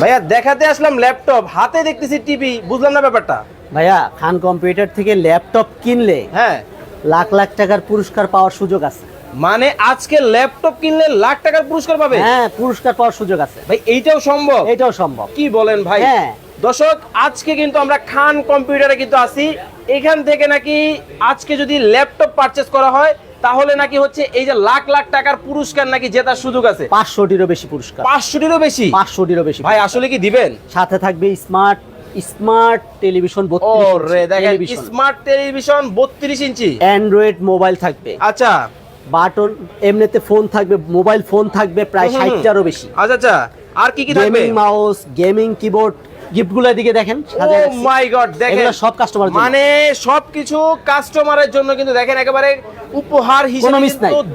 ভাইয়া দেখাতে আসলাম ল্যাপটপ হাতে দেখতেছি টিভি বুঝলাম না ব্যাপারটা। ভাইয়া খান কম্পিউটার থেকে ল্যাপটপ কিনলে হ্যাঁ। লাখ লাখ টাকার পুরস্কার পাওয়ার সুযোগ আছে। মানে আজকে ল্যাপটপ কিনলে লাখ টাকার পুরস্কার পাবে? হ্যাঁ পুরস্কার পাওয়ার সুযোগ আছে। ভাই এইটাও সম্ভব? এটাও সম্ভব। কি বলেন ভাই? হ্যাঁ। দর্শক আজকে কিন্তু আমরা খান কম্পিউটারে কিন্তু আসি এখান থেকে নাকি আজকে যদি ল্যাপটপ পারচেজ করা হয় তাহলে নাকি হচ্ছে এই যে লাখ লাখ টাকার পুরস্কার নাকি জেতার সুযোগ আছে? পাঁচশোটিরও বেশি পুরস্কার। পাঁচশোটিরও বেশি? পাঁচশোটিরও বেশি ভাই আসলে কি দিবেন? সাথে থাকবে smart smart television smart television বত্রিশ ইঞ্চি। অ্যান্ড্রয়েড মোবাইল থাকবে। আচ্ছা। বাটন এমনিতে ফোন থাকবে মোবাইল ফোন থাকবে প্রায়। ষাটটারও বেশি। আচ্ছা আচ্ছা। আর কি কি থাকবে? মাউস গেমিং কিবোর্ড গিফটগুলোর দিকে দেখেন ও মাই গড Oh দেখেন। সব কাস্টমার মানে সবকিছু কাস্টমারের জন্য কিন্তু দেখেন একেবারে উপহার হিসেবে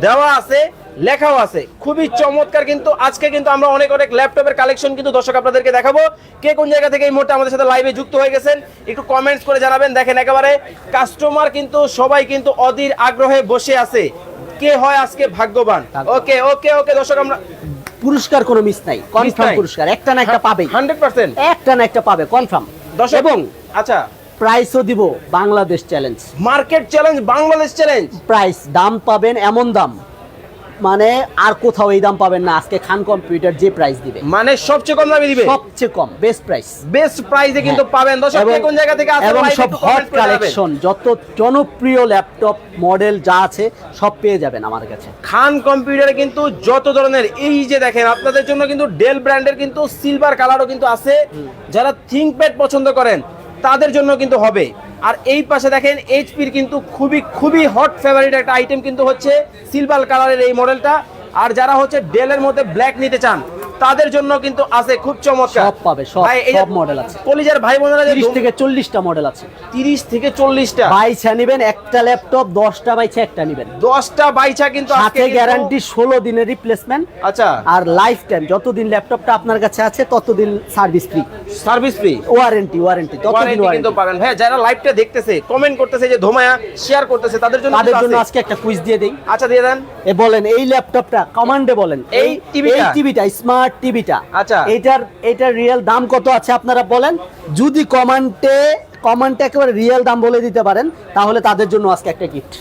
দেওয়া আছে লেখাও আছে। খুবই চমৎকার কিন্তু আজকে কিন্তু আমরা অনেক অনেক ল্যাপটপের কালেকশন কিন্তু দর্শক আপনাদেরকে দেখাবো। কে কোন জায়গা থেকে এই মুহূর্তে আমাদের সাথে লাইভে যুক্ত হয়ে গেছেন একটু কমেন্টস করে জানাবেন। দেখেন একেবারে কাস্টমার কিন্তু সবাই কিন্তু অধীর আগ্রহে বসে আছে। কে হয় আজকে ভাগ্যবান? ওকে ওকে ওকে দর্শক আমরা পুরস্কার কোনো মিস নাই কনফার্ম পুরস্কার একটা না একটা পাবে 100% একটা না একটা পাবে কনফার্ম এবং আচ্ছা। প্রাইসও দিব Bangladesh challenge market challenge Bangladesh challenge price দাম পাবেন এমন দাম। মানে আর কোথাও এই দাম পাবেন না। আজকে খান কম্পিউটার যে প্রাইস দিবে। মানে সবচেয়ে কম দামে দিবে? সবচেয়ে কম বেস্ট প্রাইস বেস্ট প্রাইসে কিন্তু পাবেন। দর্শক কোন জায়গা থেকে আসেন এবং সব হট। কালেকশন যত জনপ্রিয় ল্যাপটপ মডেল যা আছে সব পেয়ে যাবেন আমার কাছে। খান কম্পিউটারে কিন্তু যত ধরনের এই যে দেখেন আপনাদের জন্য কিন্তু ডেল ব্র্যান্ডের কিন্তু সিলভার কালারও কিন্তু আছে। যারা থিংকপ্যাড পছন্দ করেন তাদের জন্য কিন্তু হবে। আর এই পাশে দেখেন এইচপির কিন্তু খুবই খুবই হট ফেভারিট একটা আইটেম কিন্তু হচ্ছে সিলভার কালারের এই মডেলটা আর যারা হচ্ছে ডেলের মধ্যে ব্ল্যাক নিতে চান তাদের জন্য কিন্তু আছে খুব চমৎকার। সব পাবে, সব- সব model আছে। কলিজার ভাই বোনেরা যে তিরিশ থেকে চল্লিশটা মডেল আছে। তিরিশ থেকে চল্লিশটা। বাইছা নিবেন একটা ল্যাপটপ দশটা বাইছা একটা নিবেন। দশটা বাইচা কিন্তু সাথে গ্যারান্টি ষোলো দিনের রিপ্লেসমেন্ট আচ্ছা। আর লাইফ টাইম যতদিন ল্যাপটপটা আপনার কাছে আছে ততদিন service free service free warranty warranty ততদিন কিন্তু পাবেন। ভাই যারা লাইভটা দেখতেছে কমেন্ট করতেছে যে ধোমায়া শেয়ার করতেছে তাদের জন্য তাদের জন্য আজকে একটা কুইজ দিয়ে দেই। আচ্ছা দিয়ে দেন। এ বলেন এই ল্যাপটপটা কমান্ডে বলেন। এই টিভিটা? এই টিভিটা স্মার্ট টিভিটা। আচ্ছা। এটার এটার রিয়েল দাম কত আছে আপনারা বলেন? যদি কমান্ডে কমান্ডে একেবারে রিয়েল দাম বলে দিতে পারেন তাহলে তাদের জন্য আজকে একটা গিফট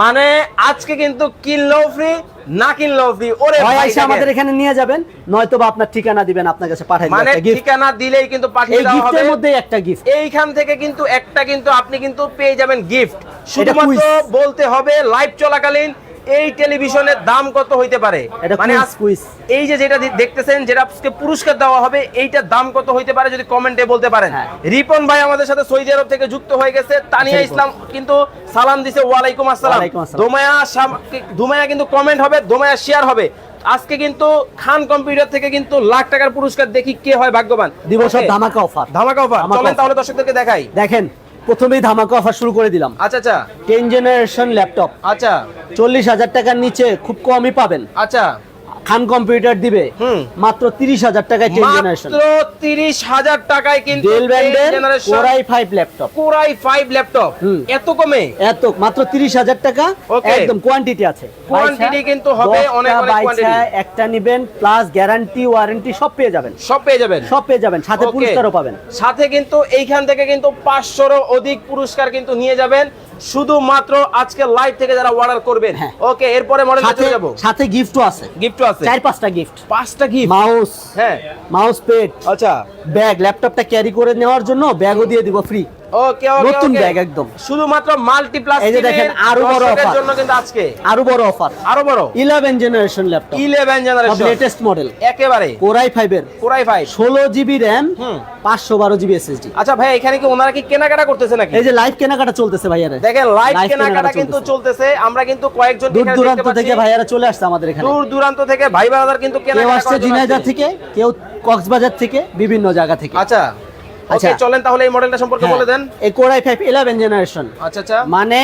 মানে আজকে কিন্তু কিনলেও ফ্রি না কিনলেও ফ্রি ওরে ভাই এসে আমাদের এখানে নিয়ে যাবেন নয়তো বা আপনার ঠিকানা দিবেন আপনার কাছে পাঠাই মানে। ঠিকানা দিলেই কিন্তু পাঠিয়ে এই দেওয়া হবে। গিফটের মধ্যে একটা গিফট এইখান থেকে কিন্তু একটা কিন্তু আপনি কিন্তু পেয়ে যাবেন গিফট শুধুমাত্র বলতে হবে লাইভ চলাকালীন এই টেলিভিশনের দাম কত হইতে পারে? মানে এই যে যেটা দেখতেছেন যেটা আজকে পুরস্কার দেওয়া হবে এইটার দাম কত হইতে পারে যদি কমেন্টে বলতে পারেন? হ্যাঁ। রিপন ভাই আমাদের সাথে সৌদি আরব থেকে যুক্ত হয়ে গেছে। তানিয়া ইসলাম কিন্তু সালাম দিছে ওয়ালাইকুম আসসালাম। আসসালাম। দোমায়া দোমায়া কিন্তু কমেন্ট হবে দোমায়া শেয়ার হবে। আজকে কিন্তু খান কম্পিউটার থেকে কিন্তু লাখ টাকার পুরস্কার দেখি কে হয় ভাগ্যবান। দিব সব Okay? ধামাকা অফার ধামাকা অফার চলেন তাহলে দর্শকদেরকে দেখাই। দেখেন প্রথমেই ধামাকা অফার শুরু করে দিলাম। আচ্ছা আচ্ছা। টেন জেনারেশন ল্যাপটপ আচ্ছা। চল্লিশ হাজার টাকার নিচে খুব কমই পাবেন। আচ্ছা। খান কম্পিউটার দিবে। মাত্র তিরিশ হাজার টাকায় টেন জেনারেশন মাত্র তিরিশ হাজার টাকায় কিন্তু ডেল ব্র্যান্ডের core i five laptop core i five laptop এত কমে? এত মাত্র তিরিশ হাজার টাকা একদম কোয়ান্টিটি আছে। বাইশা, কিন্তু হবে অনেক অনেক quantity। একটা নিবেন প্লাস গ্যারান্টি ওয়ারেন্টি সব পেয়ে যাবেন। সব পেয়ে যাবেন। সব পেয়ে যাবেন সাথে পুরস্কারও পাবেন। সাথে কিন্তু এইখান থেকে কিন্তু পাঁচশোরও অধিক পুরস্কার কিন্তু নিয়ে যাবেন। শুধুমাত্র আজকে লাইভ থেকে যারা অর্ডার করবেন। হ্যাঁ। ওকে এরপরে মডেল সাথে চলে যাব। সাথে গিফটও আছে। গিফটও আছে? চার পাঁচটা গিফট পাঁচটা গিফট মাউস। হ্যাঁ। Mouse paid. আচ্ছা। ব্যাগ ল্যাপটপটা ক্যারি করে নেওয়ার জন্য ব্যাগও দিয়ে দিব ফ্রি ওকে ওকে নতুন ব্যাগ একদম। শুধুমাত্র মাল্টিপ্লাস এই যে দেখেন, আরও বড় offer। জন্য কিন্তু আজকে। আরও বড় অফার আরও বড়। Eleven generation laptop 11 generation latest model একেবারে। কোরাই ফাইভের কোরাই ফাইভ ষোলো জিবি র্যাম হুম। পাঁচশো বারো জিবি এসএসডি আচ্ছা ভাই এখানে কি ওনারা কি কেনাকাটা করতেছে নাকি? এই যে লাইভ কেনাকাটা চলতেছে ভাইয়ারে। দেখেন লাইভ কেনাকাটা কিন্তু চলতেছে। আমরা কিন্তু কয়েকজন দূর দূরান্ত থেকে। ভাইয়ারা চলে আসছে আমাদের এখানে। দূর দূরান্ত থেকে ভাই বাজার কিন্তু কেনাকাটা আসছে আসছে। থেকে কেউ কক্সবাজার থেকে বিভিন্ন জায়গা থেকে। আচ্ছা। আচ্ছা। চলেন তাহলে এই মডেলটা সম্পর্কে হ্যাঁ, বলে দেন। এই কোরাই ফাইভ ইলেভেন জেনারেশন আচ্ছা আচ্ছা। মানে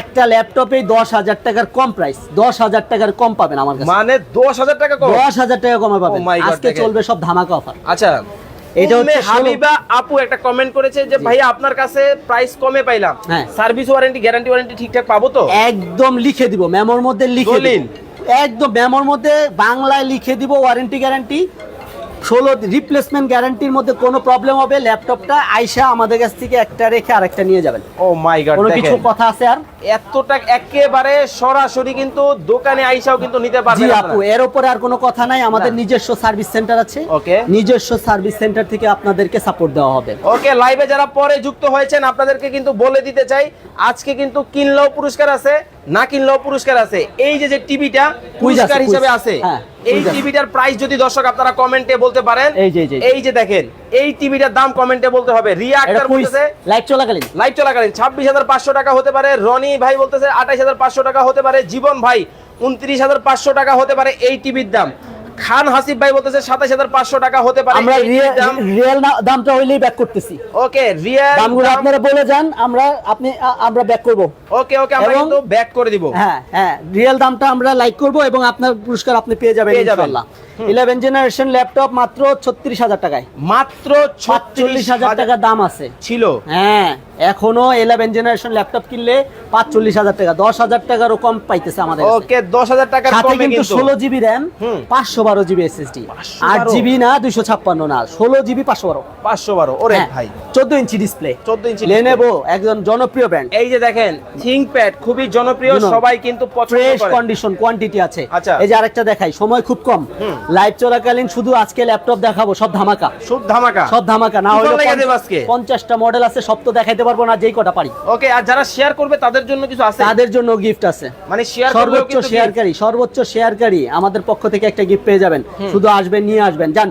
একটা ল্যাপটপে দশ হাজার টাকার কম প্রাইস দশ হাজার টাকার কম পাবেন আমার কাছে। মানে দশ হাজার টাকা কম? দশ হাজার টাকা কমে পাবেন। Oh আজকে চলবে সব ধামাকা অফার আচ্ছা। এটা হচ্ছে হাবিবা আপু একটা কমেন্ট করেছে যে ভাইয়া আপনার কাছে প্রাইস কমে পাইলাম। সার্ভিস ওয়ারেন্টি গ্যারান্টি ওয়ারেন্টি ঠিকঠাক পাবো তো? একদম লিখে দিব মেমোর মধ্যে লিখে। দিব। একদম মেমোর মধ্যে বাংলায় লিখে দিব ওয়ারেন্টি গ্যারান্টি ষোলো রিপ্লেসমেন্ট গ্যারান্টির মধ্যে কোনো প্রবলেম হবে ল্যাপটপটা আইসা আমাদের কাছ থেকে একটা রেখে আরেকটা নিয়ে যাবেন। ও মাই গড কোনো কিছু কথা আছে আর? এতটা একেবারে সরাসরি কিন্তু দোকানে আইসাও কিন্তু নিতে জি আপু এর উপরে আর কোনো কথা নাই আমাদের নিজস্ব সার্ভিস সেন্টার আছে। Okay. নিজস্ব সার্ভিস সেন্টার থেকে আপনাদেরকে সাপোর্ট দেওয়া হবে। ওকে লাইভে যারা পরে যুক্ত হয়েছেন আপনাদেরকে কিন্তু বলে দিতে চাই আজকে কিন্তু কিনলেও পুরস্কার আছে। না কিনলেও পুরস্কার আছে। এই যে যে টিভিটা পুরস্কার হিসেবে আছে হ্যাঁ, এই টিভিটার প্রাইস যদি দর্শক আপনারা কমেন্টে বলতে পারেন এই যে, এই দেখেন এই টিভিটার দাম কমেন্টে বলতে হবে। রিয়া আক্তার বলতেছে লাইভ চলাকালীন। লাইভ চলাকালীন ছাব্বিশ হাজার পাঁচশো টাকা হতে পারে। রনি ভাই বলতেছে আঠাইশ হাজার পাঁচশো টাকা হতে পারে। জীবন ভাই উনত্রিশ হাজার পাঁচশো টাকা হতে পারে এই টিভির দাম। খান হাসিব ভাই বলতেছে সাতাশ হাজার পাঁচশো টাকা হতে পারে আমরা রিয়েল দামটা হইলেই ব্যাক করতেছি। ওকে রিয়েল দামগুলো আপনারা বলে যান আমরা আপনি আমরা ব্যাক করব। ওকে ওকে আমরা কিন্তু ব্যাক করে দিব। হ্যাঁ হ্যাঁ রিয়েল দামটা আমরা লাইক করব এবং আপনার পুরস্কার আপনি পেয়ে যাবেন পেয়ে যাবেন। ইনশাআল্লাহ। ইলেভেন জেনারেশন ল্যাপটপ মাত্র ছত্রিশ হাজার টাকায়। মাত্র সাতচল্লিশ হাজার টাকা দাম আছে। ছিল। হ্যাঁ এখনও ইলেভেন জেনারেশন ল্যাপটপ কিনলে পাঁচচল্লিশ হাজার টাকা দশ হাজার টাকারও কম পাইতেছে আমাদের ওকে দশ হাজার টাকার সাথে কিন্তু ষোলো জিবি র্যাম পাঁচশো বারো জিবি এসএসডি 512 আট জিবি না দুইশো ছাপ্পান্ন না ষোলো জিবি পাঁচশো বারো। পাঁচশো বারো। ওরে হ্যাঁ, ভাই। চোদ্দ ইঞ্চি ডিসপ্লে চোদ্দ ইঞ্চি লেনেভো একজন জনপ্রিয় ব্র্যান্ড এই যে দেখেন থিংকপ্যাড খুবই জনপ্রিয় সবাই কিন্তু ফ্রেশ কন্ডিশন কোয়ান্টিটি আছে। আচ্ছা। এই যে আরেকটা দেখাই সময় খুব কম। লাইভ চলাকালীন শুধু আজকে ল্যাপটপ দেখাবো সব ধামাকা। খুব ধামাকা? সব ধামাকা না হলে আজকে? পঞ্চাশটা মডেল আছে সব তো দেখাইতে পারব না যেই কটা পারি। ওকে আর যারা শেয়ার করবে তাদের জন্য কিছু আছে? তাদের জন্য গিফট আছে। মানে শেয়ার সর্বোচ্চ শেয়ারকারী সর্বোচ্চ শেয়ারকারী আমাদের পক্ষ থেকে একটা গিফট পেয়ে যাবেন। শুধু আসবেন নিয়ে আসবেন। জান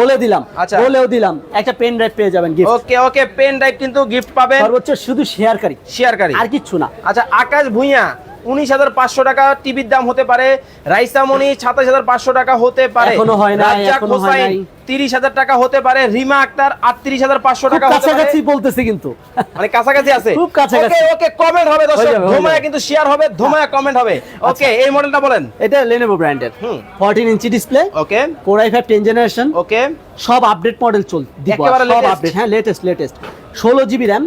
বলে দিলাম আচ্ছা। বলেও দিলাম একটা পেন ড্রাইভ পেয়ে যাবেন gift okay okay pen drive কিন্তু গিফট পাবেন। সর্বোচ্চ শুধু শেয়ারকারী শেয়ারকারী আর কিচ্ছু না। আচ্ছা আকাশ ভুঁইয়া উনিশ হাজার পাঁচশো টাকা টিভির দাম হতে পারে। রাইসামণি সাতাশ হাজার পাঁচশো টাকা হতে পারে। রাজ্জাক হোসাইন তিরিশ হাজার টাকা হতে পারে। রিমা আক্তার আটত্রিশ হাজার পাঁচশো টাকা কাছাকাছি বলতেছে কিন্তু। মানে কাছাকাছি আছে। খুব কাছাকাছি। ওকে কমেন্ট হবে দর্শক। ধোমায়া কিন্তু শেয়ার হবে ধোমায়া কমেন্ট হবে। ওকে এই মডেলটা বলেন। এটা লেনেভো ব্র্যান্ডের হুম। Fourteen inch display okay. Core i five ten generation okay. সব আপডেট মডেল চল একেবারে সব আপডেট হ্যাঁ লেটেস্ট লেটেস্ট ষোলো জিবি র্যাম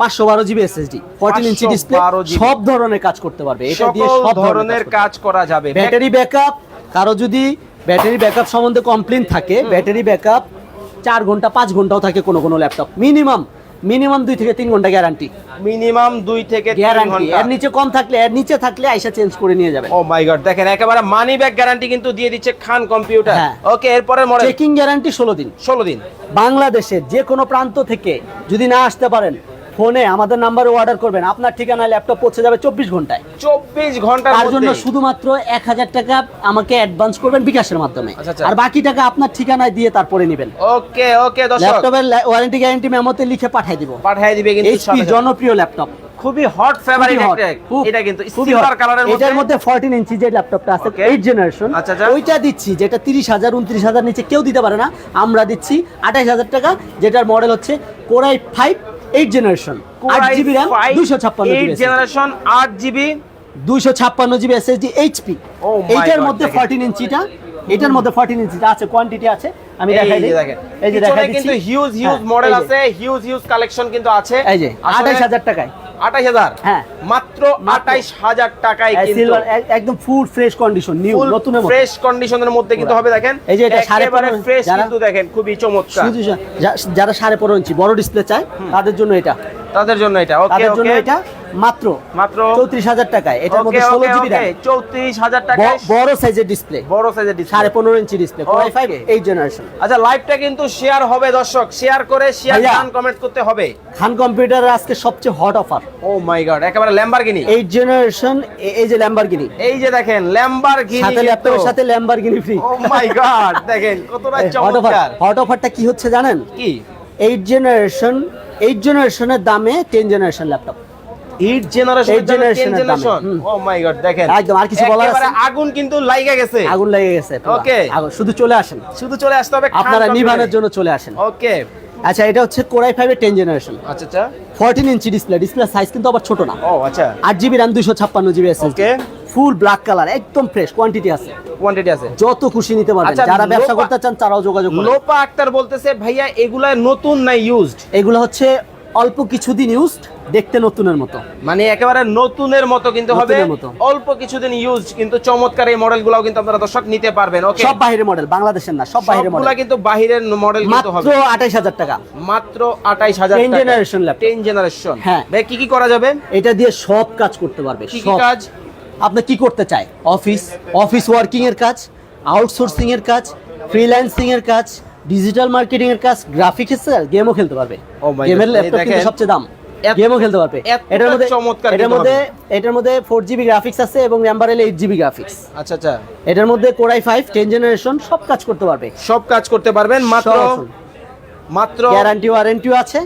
পাঁচশো বারো GB SSD fourteen inch display 512 সব ধরনের কাজ করতে পারবে। এটা দিয়ে সব ধরনের কাজ করা যাবে। ব্যাটারি ব্যাকআপ কারও যদি ব্যাটারি ব্যাকআপ সম্বন্ধে কমপ্লেন থাকে ব্যাটারি ব্যাকআপ চার ঘণ্টা পাঁচ ঘন্টাও থাকে কোনো কোনো ল্যাপটপ মিনিমাম মিনিমাম দুই থেকে তিন ঘণ্টা গ্যারান্টি মিনিমাম দুই থেকে গ্যারান্টি এর নিচে কম থাকলে এর নিচে থাকলে আইসা চেঞ্জ করে নিয়ে যাবে। ও মাই গড দেখেন একেবারে মানি ব্যাগ গ্যারান্টি কিন্তু দিয়ে দিচ্ছে খান কম্পিউটার হ্যাঁ। ওকে এরপরের মডেল। চেকিং গ্যারান্টি ষোলো দিন। ষোলো দিন। বাংলাদেশের যে কোনো প্রান্ত থেকে যদি না আসতে পারেন ফোনে আমাদের নাম্বারে অর্ডার করবেন। আপনার ঠিকানায় ল্যাপটপ পৌঁছে যাবে চব্বিশ ঘন্টায়। চব্বিশ ঘণ্টার তার জন্য শুধুমাত্র এক হাজার টাকা আমাকে অ্যাডভান্স করবেন বিকাশের মাধ্যমে। আচ্ছা, আচ্ছা। আর বাকি টাকা আপনার ঠিকানায় দিয়ে তারপরে নেবেন। ওকে ওকে ল্যাপটপের ওয়ারেন্টি গ্যারান্টি মেমোতে লিখে পাঠিয়ে দিব। পাঠিয়ে দিবে কিন্তু এইচপি। জনপ্রিয় ল্যাপটপ খুবই হট ফেভারিট এটা কিন্তু সিলভার কালারের মধ্যে। এটার মধ্যে 14 ইঞ্চি যে ল্যাপটপটা আছে Okay. 8 জেনারেশন আচ্ছা। ওইটা দিচ্ছি যেটা 30000 29000 নিচে কেউ দিতে পারে না। আমরা দিচ্ছি 28000 টাকা যেটার মডেল হচ্ছে কোরাই 5 8 জেনারেশন আট জিবি RAM 256 জিবি জেনারেশন আট জিবি 256 জিবি এসএসডি এইচপি এইটার মধ্যে ফর্টিন ইঞ্চিটা এটার মধ্যে 14 ইঞ্চিটা আছে কোয়ান্টিটি আছে আমি দেখাই দিই। এই যে দেখাই দিচ্ছি। কিন্তু হিউজ হিউজ মডেল আছে হিউজ হিউজ কালেকশন কিন্তু আছে। এই যে 28000 টাকায়। আঠাশ হাজার। হ্যাঁ। মাত্র আটাইশ আঠাইশ হাজার টাকায় কিন্তু সিলভার একদম ফুল ফ্রেশ কন্ডিশন নিউ নতুন ফ্রেশ কন্ডিশনের মধ্যে কিন্তু হবে দেখেন? এই যে এটা সাড়ে বারে ফ্রেশ যারা- কিন্তু দেখেন খুবই চমৎকার। যারা সাড়ে পনেরো ইঞ্চি বড় ডিসপ্লে চায় তাদের জন্য এটা। তাদের জন্য এটা। ওকে ওকে। এটা মাত্র মাত্র চৌত্রিশ হাজার টাকায়। এটার মধ্যে ষোলো ওকে জিবি ওকে চৌত্রিশ হাজার টাকায় বড় সাইজের ডিসপ্লে বড় সাইজের ডিসপ্লে সাড়ে পনেরো inch display five Okay. Eight generation আচ্ছা লাইভটা কিন্তু শেয়ার হবে দর্শক। শেয়ার করে শেয়ার। গান কমেন্ট করতে হবে। খান কম্পিউটারের আজকে সবচেয়ে hot offer oh my god একেবারে ল্যাম্বরগিনি এইট জেনারেশন এই যে ল্যাম্বারগিনি এই যে দেখেন ল্যাম্বরগিনি সাথে ল্যাপটপের সাথে Lamborghini free oh my God দেখেন কতটা চমৎকার। হট অফারটা কি হচ্ছে জানেন? কি? এইট জেনারেশন এইট জেনারেশনের দামে ten generation laptop eight generation Eight generation এর ও মাই গড দেখেন। একদম, আর কিছু বলার আছে? আগুন কিন্তু লাইগা গেছে। আগুন লেগে গেছে পুরা। আগুন শুধু চলে আসেন। শুধু চলে আসতে হবে আপনারা নিভানের জন্য চলে আসেন। ওকে আচ্ছা এটা হচ্ছে কোরাই ফাইভের টেন জেনারেশন আচ্ছা আচ্ছা। Fourteen inch display display size কিন্তু আবার ছোট না। ও আচ্ছা। আট জিবি র্যাম দুশো ছাপ্পান্ন GB Okay. Full black colour একদম ফ্রেশ কোয়ান্টিটি আছে। কোয়ান্টিটি আছে। যত খুশি নিতে পারবেন। আচ্ছা, যারা ব্যবসা করতে চান তারাও যোগাযোগ করুন। লোপা আক্তার বলতেছে ভাইয়া এগুলা নতুন না ইউজড এগুলো হচ্ছে অল্প কিছুদিন ইউজড দেখতে নতুনের মতো। মানে একেবারে নতুনের মতো কিন্তু হবে। অল্প কিছুদিন ইউজ কিন্তু চমৎকার এই মডেলগুলোও কিন্তু আপনারা দর্শক নিতে পারবেন ওকে সব বাইরের মডেল বাংলাদেশের না সব বাইরের মডেল কিন্তু বাহিরের মডেল কিন্তু হবে। আঠাইশ হাজার টাকা। মাত্র আঠাইশ হাজার 10 generation laptop। টেন জেনারেশন হ্যাঁ। ভাই কি কি করা যাবে? এটা দিয়ে সব কাজ করতে পারবে কি সব। কাজ? আপনি কি করতে চায় অফিস অফিস ওয়ার্কিং এর কাজ আউটসোর্সিং এর কাজ ফ্রিল্যান্সিং এর কাজ ডিজিটাল মার্কেটিং এর কাজ গ্রাফিক্স এর গেমও খেলতে পারবে। Oh গেমের ল্যাপটপ কিন্তু সবচেয়ে দাম। গেমও খেলতে পারবে। এটার মধ্যে চমৎকার এটার মধ্যে এটার মধ্যে ফোর জিবি গ্রাফিক্স আছে এবং র্যাম বাড়াইলে এইট জিবি গ্রাফিক্স আচ্ছা আচ্ছা। এটার মধ্যে কোরাই ফাইভ টেন জেনারেশন সব কাজ করতে পারবে। সব কাজ করতে পারবেন মাত্র মাত্র গ্যারান্টি ওয়ারেন্টিও আছে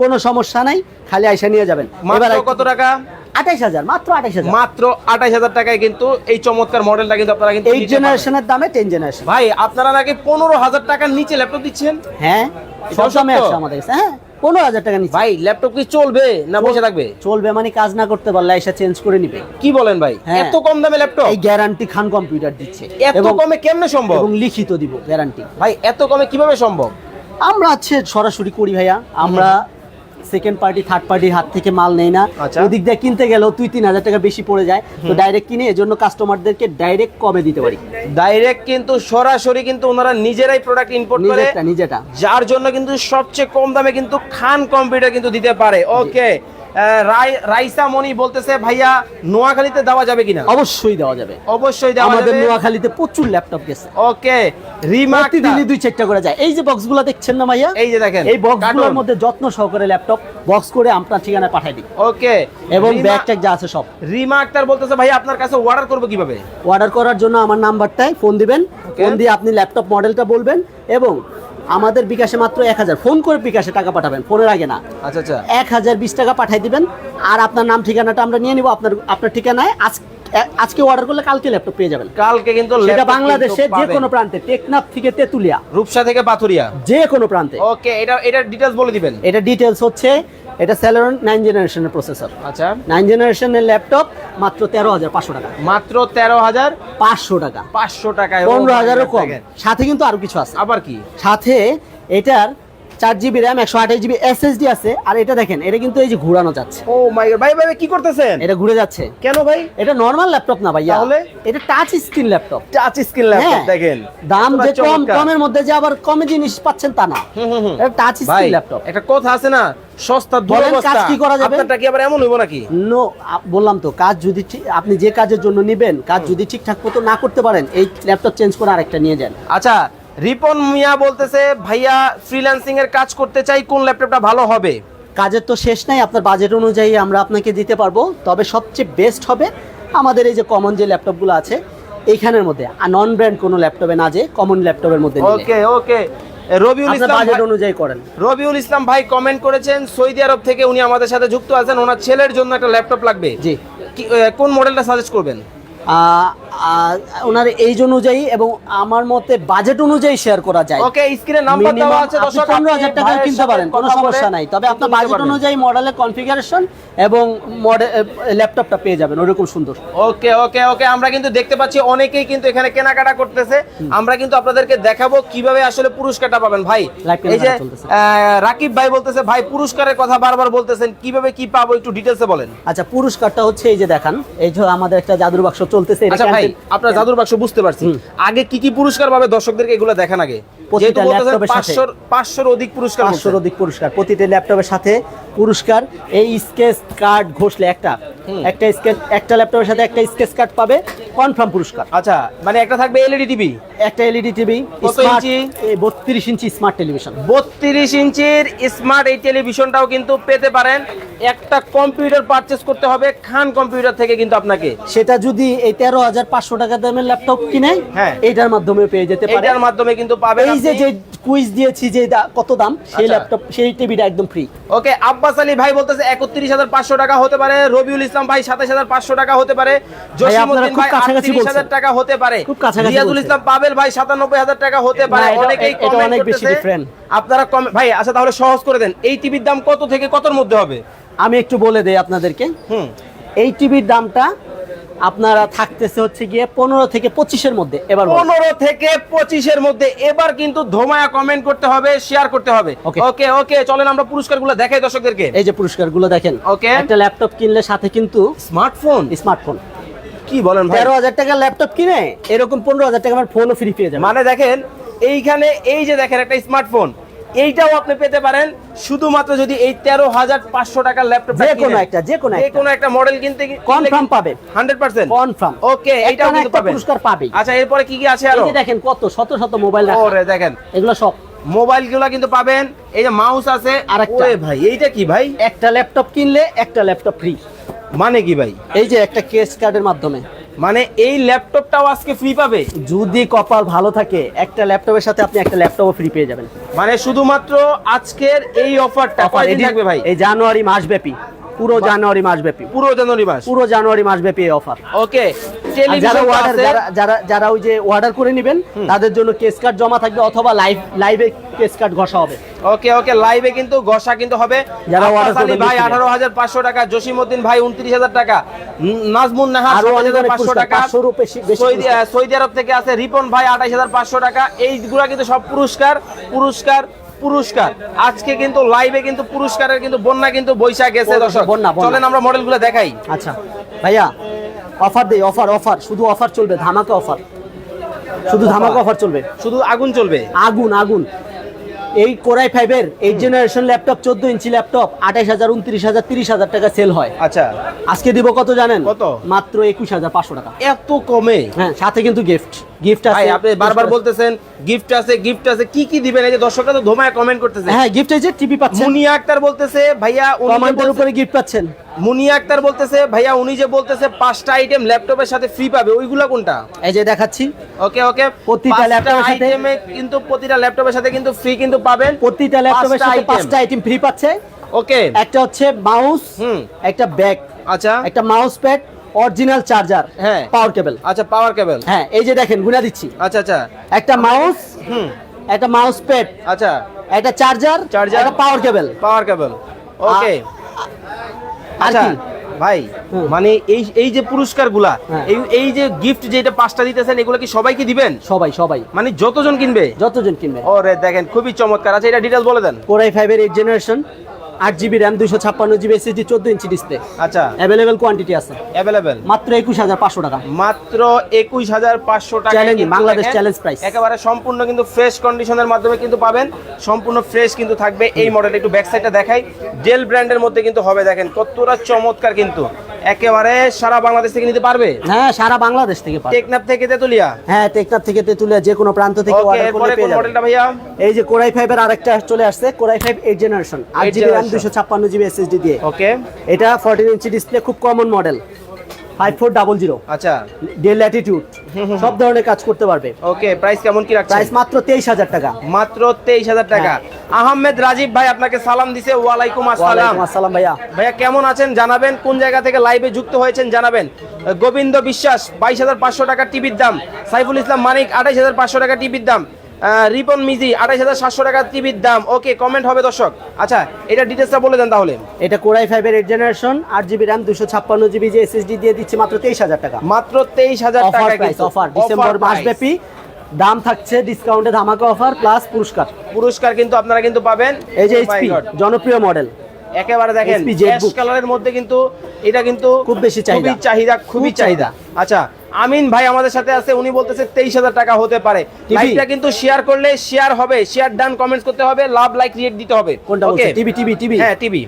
কোনো সমস্যা নাই খালি আইসা নিয়ে যাবেন। মাত্র কত টাকা? আঠাইশ হাজার মাত্র আঠাইশ হাজার। মাত্র আঠাইশ হাজার টাকায় কিন্তু এই চমৎকার মডেলটা কিন্তু আপনারা কিন্তু এইট জেনারেশনের দামে টেন জেনারেশন ভাই আপনারা নাকি পনেরো হাজার টাকার নিচে ল্যাপটপ দিচ্ছেন? হ্যাঁ এটাও সব দামে সত্য? আছে আমাদের কাছে। হ্যাঁ পনেরো হাজার টাকা নিচ্ছে ভাই ল্যাপটপ কি চলবে না বসে থাকবে? চলবে মানে কাজ না করতে পারলে এসে চেঞ্জ করে নিবে। কি বলেন ভাই? হ্যাঁ। এত কম দামে ল্যাপটপ? এই গ্যারান্টি খান কম্পিউটার দিচ্ছে। এত কমে কেমনে সম্ভব? এবং লিখিত দিব গ্যারান্টি ভাই এত কমে কীভাবে সম্ভব? আমরা হচ্ছে সরাসরি করি ভাইয়া। আমরা সেকেন্ড পার্টি থার্ড পার্টির হাত থেকে মাল নেই না। আচ্ছা। ওদিক দিয়ে কিনতে গেলেও দুই তিন হাজার টাকা বেশি পড়ে যায়। তো ডাইরেক্ট কিনে এজন্য কাস্টমারদেরকে ডাইরেক্ট কমে দিতে পারি। ডাইরেক্ট কিন্তু সরাসরি কিন্তু ওনারা নিজেরাই প্রোডাক্ট ইম্পোর্ট করে। নিজেটা যার জন্য কিন্তু সবচেয়ে কম দামে কিন্তু খান কম্পিউটার কিন্তু দিতে পারে। ওকে রাইসা মনি বলতেছে ভাইয়া নোয়াখালীতে দেওয়া যাবে কিনা? অবশ্যই দেওয়া যাবে। অবশ্যই দেওয়া আমাদের নোয়াখালীতে প্রচুর ল্যাপটপ গেছে। ওকে রিমার্ক প্রতিদিনই দুই চারটা করে যায়। এই যে বক্সগুলো দেখছেন না ভাইয়া? এই যে দেখেন এই বক্সগুলোর। মধ্যে যত্ন সহকারে ল্যাপটপ বক্স করে আপনার ঠিকানায় পাঠিয়ে দিই। ওকে এবং ব্যাগ ট্যাগ যা আছে সব। রিমা আক্তার বলতেছে ভাই আপনার কাছে অর্ডার করব কীভাবে? অর্ডার করার জন্য আমার নাম্বারটায় ফোন দিবেন। ফোন দিয়ে আপনি ল্যাপটপ মডেলটা বলবেন এবং আমাদের বিকাশে মাত্র এক হাজার। ফোন করে বিকাশে টাকা পাঠাবেন ফোনের আগে না। আচ্ছা আচ্ছা। এক হাজার বিশ টাকা পাঠিয়ে দিবেন আর আপনার নাম ঠিকানাটা আমরা নিয়ে নিব। আপনার আপনার ঠিকানায় আজ আজকে অর্ডার করলে কালকে ল্যাপটপ পেয়ে যাবেন। কালকে কিন্তু সেটা বাংলাদেশে যে। কোনো প্রান্তে টেকনাফ থেকে তেতুলিয়া। রূপসা থেকে পাথুরিয়া। যে কোনো প্রান্তে। ওকে এটা এটার ডিটেলস বলে দিবেন। এটা ডিটেলস হচ্ছে এটা স্যালোরন নাইন জেনারেশনের প্রসেসর আচ্ছা। নাইন জেনারেশনের ল্যাপটপ মাত্র তেরো হাজার পাঁচশো টাকা। মাত্র তেরো হাজার পাঁচশো টাকা। পাঁচশো টাকায় পনেরো হাজারও কম। সাথে কিন্তু আরও কিছু আছে। আবার কি? সাথে এটার চার জিবি র্যাম একশো আঠাশ জিবি এসএসডি আছে। আর এটা দেখেন এটা কিন্তু এই যে ঘুরানো যাচ্ছে। ও মাই গড ভাই ভাই ভাই, কি করতেছেন? এটা ঘুরে যাচ্ছে। কেন ভাই? এটা নর্মাল ল্যাপটপ না ভাইয়া। তাহলে? এটা touch screen laptop touch screen laptop. দেখেন। দাম যে কম কমের মধ্যে যে আবার কমে জিনিস পাচ্ছেন তা না। এটা টাচ স্ক্রিন ল্যাপটপ একটা কথা আছে না সস্তা কাজ কি করা যাবে? আপনারটা কি আবার এমন হইব নাকি? নো বললাম তো কাজ যদি আপনি যে কাজের জন্য নেবেন কাজ যদি ঠিকঠাক মতো না করতে পারেন এই ল্যাপটপ চেঞ্জ করে আরেকটা নিয়ে যান। আচ্ছা রিপন মিয়া বলতেছে ভাইয়া ফ্রিল্যান্সিং এর কাজ করতে চাই কোন ল্যাপটপটা ভালো হবে? কাজের তো শেষ নাই আপনার বাজেট অনুযায়ী আমরা আপনাকে দিতে পারব তবে সবচেয়ে বেস্ট হবে আমাদের এই যে কমন যে ল্যাপটপগুলো আছে এইখানের মধ্যে আর নন ব্র্যান্ড কোনো ল্যাপটপে না যে কমন ল্যাপটপের মধ্যে ওকে ওকে রবিউল ইসলাম বাজেট অনুযায়ী করেন। রবিউল ইসলাম ভাই কমেন্ট করেছেন সৌদি আরব থেকে উনি আমাদের সাথে যুক্ত আছেন ওনার ছেলের জন্য একটা ল্যাপটপ লাগবে। জি। কোন মডেলটা সাজেস্ট করবেন? ওনার এইজ অনুযায়ী এবং আমার মতে বাজেট অনুযায়ী শেয়ার করা যায়। ওকে স্ক্রিনে নাম্বার দেওয়া আছে দর্শক টাকা কিনতে পারেন কোনো সমস্যা নাই। তবে আপনার বাজেট অনুযায়ী মডেলের কনফিগারেশন এবং ল্যাপটপটা পেয়ে যাবেন ওরকম সুন্দর। ওকে ওকে ওকে আমরা কিন্তু দেখতে পাচ্ছি অনেকেই কিন্তু এখানে কেনাকাটা করতেছে। আমরা কিন্তু আপনাদেরকে দেখাবো কীভাবে আসলে পুরস্কারটা পাবেন। ভাই এই যে রাকিব ভাই বলতেছে ভাই পুরস্কারের কথা বারবার বলতেছেন কীভাবে কি পাবো একটু ডিটেলসে বলেন? আচ্ছা পুরস্কারটা হচ্ছে এই যে দেখান এই যে আমাদের একটা জাদুর বাক্স চলতেছে এটা আপনার জাদুর বাক্স বুঝতে পারছি। আগে কি কি পুরস্কার পাবে দর্শকদেরকে এগুলো দেখান আগে। যেহেতু বলতেছেন ল্যাপটপের সাথে। 500 500 এর অধিক পুরস্কার পাঁচশোর অধিক পুরস্কার। প্রতিটা ল্যাপটপের সাথে পুরস্কার। এই স্কেচ কার্ড ঘষলে একটা। একটা স্কেচ একটা ল্যাপটপের সাথে একটা স্কেচ কার্ড পাবে। কনফার্ম পুরস্কার। আচ্ছা মানে একটা থাকবে এলইডি টিভি একটা এলইডি টিভি স্মার্ট বত্রিশ ইঞ্চি স্মার্ট টেলিভিশন বত্রিশ ইঞ্চির স্মার্ট এই টেলিভিশনটাও কিন্তু পেতে পারেন। একটা কম্পিউটার পারচেস করতে হবে খান কম্পিউটার থেকে কিন্তু আপনাকে। সেটা যদি এই তেরো হাজার পাঁচশো টাকা দামের ল্যাপটপ কিনে হ্যাঁ। এইটার মাধ্যমে পেয়ে যেতে পারে। এটার মাধ্যমে কিন্তু পাবেন এই যে যে কুইজ দিয়েছি যে কত দাম সেই আচ্ছা। ল্যাপটপ সেই টিভিটা একদম ফ্রি ওকে আব্বাস আলী ভাই বলতেছে একত্রিশ হাজার পাঁচশো টাকা হতে পারে রবিউল ইসলাম ভাই সাতাশ হাজার পাঁচশো টাকা হতে পারে জসিমউদ্দিন আপনারা ভাই আটত্রিশ হাজার টাকা হতে পারে রিয়াজুল ইসলাম পাবেল ভাই সাতানব্বই হাজার টাকা হতে পারে অনেকেই অনেক বেশি different। আপনারা কম ভাই আচ্ছা তাহলে সহজ করে দেন এই টিভির দাম কত থেকে কতর মধ্যে হবে? আমি একটু বলে দেই আপনাদেরকে। হুম। এই টিভির দামটা আপনারা থাকতেছে হচ্ছে গিয়ে পনেরো থেকে পঁচিশের মধ্যে এবার পনেরো থেকে পঁচিশের মধ্যে এবার কিন্তু ধোমায়া কমেন্ট করতে হবে শেয়ার করতে হবে. ওকে ওকে চলেন আমরা পুরস্কারগুলো দেখাই দর্শকদেরকে। এই যে পুরস্কারগুলো দেখেন ওকে একটা ল্যাপটপ কিনলে সাথে কিন্তু স্মার্টফোন স্মার্টফোন কি বলেন তেরো হাজার টাকার ল্যাপটপ কিনে এরকম পনেরো হাজার টাকা আমার ফোনও ফ্রি পেয়ে যাবে মানে দেখেন এইখানে এই যে দেখেন একটা স্মার্টফোন এইটাও আপনি পেতে পারেন। শুধুমাত্র যদি এই তেরো হাজার পাঁচশো টাকার ল্যাপটপ যে কোনো একটা, যে কোনো যে। কোনো একটা মডেল কিনতে Confirm পাবে। হান্ড্রেড পার্সেন্ট কনফার্ম ওকে এইটাও কিন্তু পাবেন। পুরস্কার পাবেই। আচ্ছা এরপরে কি কি আছে আরও? দেখেন কত শত শত মোবাইল ওরে দেখেন। এগুলো সব। মোবাইলগুলো কিন্তু পাবেন। এই যে মাউস আছে। ওরে ভাই এইটা কি ভাই? একটা ল্যাপটপ কিনলে একটা ল্যাপটপ ফ্রি মানে কি ভাই? এই যে একটা কেস কার্ডের মাধ্যমে। মানে এই ল্যাপটপটাও আজকে ফ্রি পাবে? যদি কপাল ভালো থাকে একটা ল্যাপটপের সাথে আপনি একটা ল্যাপটপও ফ্রি পেয়ে যাবেন। মানে শুধুমাত্র আজকের এই অফারটা থাকবে ভাই? এই জানুয়ারি মাস ব্যাপী পুরো জানুয়ারি মাস ব্যাপী। পুরো জানুয়ারি মাস? পুরো জানুয়ারি মাস ব্যাপী এই অফার ওকে যারা অর্ডার যারা যারা ওই যে অর্ডার করে নেবেন তাদের জন্য কেস কার্ড জমা থাকবে অথবা লাইভ লাইভে কেস কার্ড ঘষা হবে। ওকে ওকে লাইভে কিন্তু গসা কিন্তু হবে। যারা আলী করবেন ভাই বেশি আঠারো হাজার পাঁচশো টাকা জসিমউদ্দিন ভাই উনত্রিশ হাজার টাকা। উম, নাজমুন পাঁচশো পুরস্কার, টাকা। 500 রও বেশি- সৌদি আরব থেকে আছে রিপন ভাই আঠাইশ হাজার পাঁচশো টাকা। এইগুলা কিন্তু সব পুরস্কার। পুরস্কার পুরস্কার। আজকে কিন্তু লাইভে কিন্তু পুরস্কারের কিন্তু বন্যা কিন্তু বৈশাখ গেছে দর্শক। বন্যা। চলেন আমরা মডেলগুলো দেখাই। আচ্ছা। ভাইয়া অফার দেই অফার অফার শুধু অফার চলবে ধামাকা অফার শুধু ধামাকা অফার চলবে। শুধু আগুন চলবে। আগুন আগুন। এই কোরাই ফাইভের এইট জেনারেশন ল্যাপটপ চোদ্দ ইঞ্চি ল্যাপটপ আঠাইশ হাজার উনত্রিশ হাজার তিরিশ হাজার টাকা সেল হয়। আচ্ছা। আজকে দিব কত জানেন? কত? মাত্র একুশ হাজার পাঁচশো টাকা। এত কমে? হ্যাঁ সাথে কিন্তু গিফট গিফট আছে। আপনি বারবার বলতেছেন গিফট আছে গিফট আছে কি কি দিবেন? এই যে দর্শকরা তো ধোমায় কমেন্ট করতেছে। হ্যাঁ গিফট যে টিভি পাচ্ছেন। মুনিয়া আক্তার বলতেছে ভাইয়া কমেন্টের উপরে গিফট পাচ্ছেন। মুনিয়া আক্তার বলতেছে ভাইয়া উনি যে বলতেছে পাঁচটা আইটেম ল্যাপটপের সাথে ফ্রি পাবে ওইগুলা কোনটা? এই যে দেখাচ্ছি। ওকে ওকে প্রতিটা ল্যাপটপের সাথে- কিন্তু প্রতিটা ল্যাপটপের সাথে কিন্তু ফ্রি কিন্তু পাবেন। প্রতিটা ল্যাপটপের সাথে পাঁচটা আইটেম ফ্রি পাচ্ছে। ওকে একটা হচ্ছে মাউস হুম। একটা ব্যাগ আচ্ছা। একটা মাউস প্যাড অরিজিনাল চার্জার হ্যাঁ। পাওয়ার কেবল আচ্ছা পাওয়ার কেবল হ্যাঁ এই যে দেখেন গুনা দিচ্ছি। আচ্ছা আচ্ছা। একটা মাউস হুম। একটা মাউস প্যাড আচ্ছা। একটা চার্জার চার্জার একটা পাওয়ার কেবল পাওয়ার কেবল ওকে আচ্ছা ভাই মানে এই এই যে পুরস্কারগুলা হ্যাঁ। এই এই যে গিফট যেটা পাঁচটা দিতেছেন এগুলো কি সবাইকে দিবেন? সবাই সবাই। মানে যতজন কিনবে? যতজন কিনবে। ওরে দেখেন খুবই চমৎকার। আচ্ছা এটা ডিটেলস বলে দেন। কোরাই ফাইভের এইট জেনারেশন আট জিবি র্যাম দুশো ছাপ্পান্ন জিবি এসএসডি চোদ্দ ইঞ্চি ডিসপ্লে আচ্ছা। অ্যাভেলেবেল কোয়ান্টিটি আছে। অ্যাভেলেবেল মাত্র একুশ হাজার পাঁচশো টাকা। মাত্র একুশ হাজার পাঁচশো টাকা Challenge, বাংলাদেশ challenge price। একেবারে সম্পূর্ণ কিন্তু ফ্রেশ কন্ডিশনের মাধ্যমে কিন্তু পাবেন। সম্পূর্ণ ফ্রেশ কিন্তু থাকবে এই মডেল একটু ব্যাক সাইডটা দেখাই ডেল ব্র্যান্ডের মধ্যে কিন্তু হবে দেখেন কতটা চমৎকার কিন্তু। একেবারে সারা বাংলাদেশ থেকে নিতে পারবে? হ্যাঁ সারা বাংলাদেশ থেকে পাবে টেকনাফ থেকে তেতুলিয়া? হ্যাঁ টেকনাফ থেকে তেতুলিয়া যে কোনো প্রান্ত থেকে অর্ডার কোন পেয়ে যাবেন। মডেলটা ভাইয়া? এই যে কোরাই ফাইভের আরেকটা চলে আসছে core i five eight generation আট জিবি র্যাম generation। দুশো ছাপ্পান্ন জিবি এসএসডি দিয়ে। ওকে এটা ফোরটিন ইঞ্চি ডিসপ্লে খুব common model five four double zero আচ্ছা। ডেল অ্যাটিটিউড সব ধরনের কাজ করতে পারবে। ওকে প্রাইস কেমন কি রাখছেন? প্রাইস মাত্র তেইশ হাজার টাকা। মাত্র তেইশ হাজার টাকা। আহমেদ রাজীব ভাই আপনাকে সালাম দিছে। ওয়ালাইকুম আসসালাম। আসসালাম ভাইয়া। ভাইয়া কেমন আছেন? জানাবেন। কোন জায়গা থেকে লাইভে যুক্ত হয়েছেন জানাবেন। গোবিন্দ বিশ্বাস বাইশ হাজার পাঁচশো টাকা টিভির দাম। সাইফুল ইসলাম মানিক আঠাইশ হাজার পাঁচশো টাকা টিভির দাম। রিপন মিজি আঠাইশ হাজার সাতশো টাকা টিভির দাম। ওকে কমেন্ট হবে দর্শক। আচ্ছা এটা ডিটেলসটা বলে দেন তাহলে। এটা কোরাই ফাইভের এইট জেনারেশন আট জিবি র্যাম দুশো ছাপ্পান্ন জিবি যে এসএসডি দিয়ে দিচ্ছে মাত্র তেইশ হাজার টাকা। মাত্র তেইশ হাজার অফার টাকা অফার ডিসেম্বর মাসব্যাপী মাস ব্যাপী দাম থাকছে ডিসকাউন্টে ধামাকা অফার প্লাস পুরস্কার। পুরস্কার কিন্তু আপনারা কিন্তু পাবেন। এই যে Oh জনপ্রিয় মডেল একেবারে দেখেন অ্যাশ কালারের মধ্যে কিন্তু এটা কিন্তু খুব বেশি চাহিদা। খুবই চাহিদা খুবই চাহিদা। আচ্ছা আমিন ভাই আমাদের সাথে আছে উনি বলতেছে তেইশ হাজার টাকা হতে পারে। লাইভটা কিন্তু শেয়ার করলে শেয়ার হবে শেয়ার ডান কমেন্টস করতে হবে লাভ লাইক রিয়েট দিতে হবে। কোনটা টিভি টিভি টিভি? হ্যাঁ টিভি।